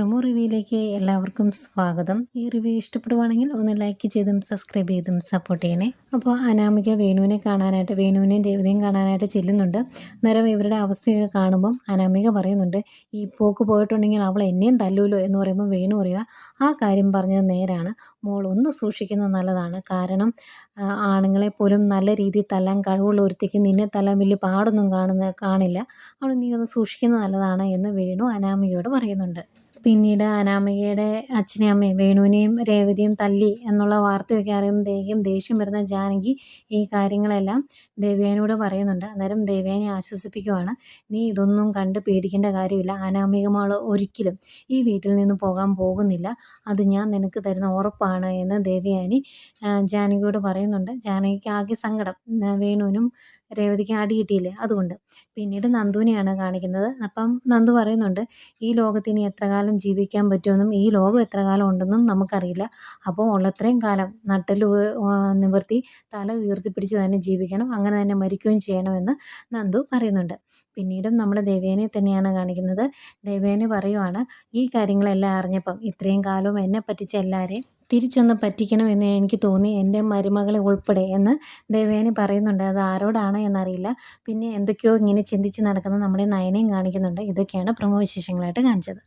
Promo റിവ്യൂയിലേക്ക് എല്ലാവർക്കും സ്വാഗതം. ഈ റിവ്യൂ ഇഷ്ടപ്പെടുവാണെങ്കിൽ ഒന്ന് ലൈക്ക് ചെയ്തും സബ്സ്ക്രൈബ് ചെയ്തും സപ്പോർട്ട് ചെയ്യണേ. അപ്പോൾ അനാമിക വേണുവിനെ കാണാനായിട്ട് വേണുവിനെയും രേവതിയും കാണാനായിട്ട് ചെല്ലുന്നുണ്ട്. നേരം ഇവരുടെ അവസ്ഥയൊക്കെ കാണുമ്പം അനാമിക പറയുന്നുണ്ട് ഈ പോക്ക് പോയിട്ടുണ്ടെങ്കിൽ അവൾ എന്നെയും തല്ലൂലോ? എന്ന് പറയുമ്പോൾ വേണു പറയുക ആ കാര്യം പറഞ്ഞത് നേരാണ്. മോൾ ഒന്ന് സൂക്ഷിക്കുന്നത് നല്ലതാണ്. കാരണം ആണുങ്ങളെ പോലും നല്ല രീതിയിൽ തല്ലാൻ കഴിവുള്ള ഒരുത്തേക്ക് നിന്നെ തല്ലാൻ വലിയ പാടൊന്നും കാണുന്ന കാണില്ല. അവൾ നീ ഒന്ന് സൂക്ഷിക്കുന്നത് നല്ലതാണ് എന്ന് വേണു അനാമികയോട് പറയുന്നുണ്ട്. പിന്നീട് അനാമികയുടെ അച്ഛനെയും അമ്മയും വേണുവിനെയും രേവതിയും തല്ലി എന്നുള്ള വാർത്തയൊക്കെ അറിയുമ്പോഴത്തേക്കും ദേഷ്യം വരുന്ന ജാനകി ഈ കാര്യങ്ങളെല്ലാം ദേവയാനിയോട് പറയുന്നുണ്ട്. അന്നേരം ദേവയാനി ആശ്വസിപ്പിക്കുവാണ്. നീ ഇതൊന്നും കണ്ട് പേടിക്കേണ്ട കാര്യമില്ല. അനാമികമാൾ ഒരിക്കലും ഈ വീട്ടിൽ നിന്ന് പോകാൻ പോകുന്നില്ല. അത് ഞാൻ നിനക്ക് തരുന്ന ഉറപ്പാണ് എന്ന് ദേവയാനി ജാനകിയോട് പറയുന്നുണ്ട്. ജാനകിക്ക് ആകെ സങ്കടം. വേണുവിനും രേവതിക്ക് അടി കിട്ടിയില്ലേ? അതുകൊണ്ട്. പിന്നീട് നന്ദുവിനെയാണ് കാണിക്കുന്നത്. അപ്പം നന്ദു പറയുന്നുണ്ട് ഈ ലോകത്തിന് എത്ര കാലം ജീവിക്കാൻ പറ്റുമെന്നും ഈ ലോകം എത്ര കാലം ഉണ്ടെന്നും നമുക്കറിയില്ല. അപ്പോൾ ഉള്ളത്രയും കാലം നട്ടൽ നിവർത്തി തല ഉയർത്തിപ്പിടിച്ച് തന്നെ ജീവിക്കണം അങ്ങനെ തന്നെ മരിക്കുകയും ചെയ്യണമെന്ന് നന്ദു പറയുന്നുണ്ട്. പിന്നീടും നമ്മൾ ദേവേനെ തന്നെയാണ് കാണിക്കുന്നത്. ദേവേനെ പറയുവാണ് ഈ കാര്യങ്ങളെല്ലാം അറിഞ്ഞപ്പം ഇത്രയും കാലവും എന്നെ പറ്റിച്ച എല്ലാവരെയും തിരിച്ചൊന്ന് പറ്റിക്കണമെന്ന് എനിക്ക് തോന്നി. എന്റെ മരുമകളെ ഉൾപ്പെടെ എന്ന് ദേവയാനി പറയുന്നുണ്ട്. അത് ആരോടാണ് എന്നറിയില്ല. പിന്നെ എന്തൊക്കെയോ ഇങ്ങനെ ചിന്തിച്ച് നടക്കുന്ന നമ്മുടെ നയനയും കാണിക്കുന്നുണ്ട്. ഇതൊക്കെയാണ് പ്രമുഖ വിശേഷങ്ങളായിട്ട് കാണിച്ചത്.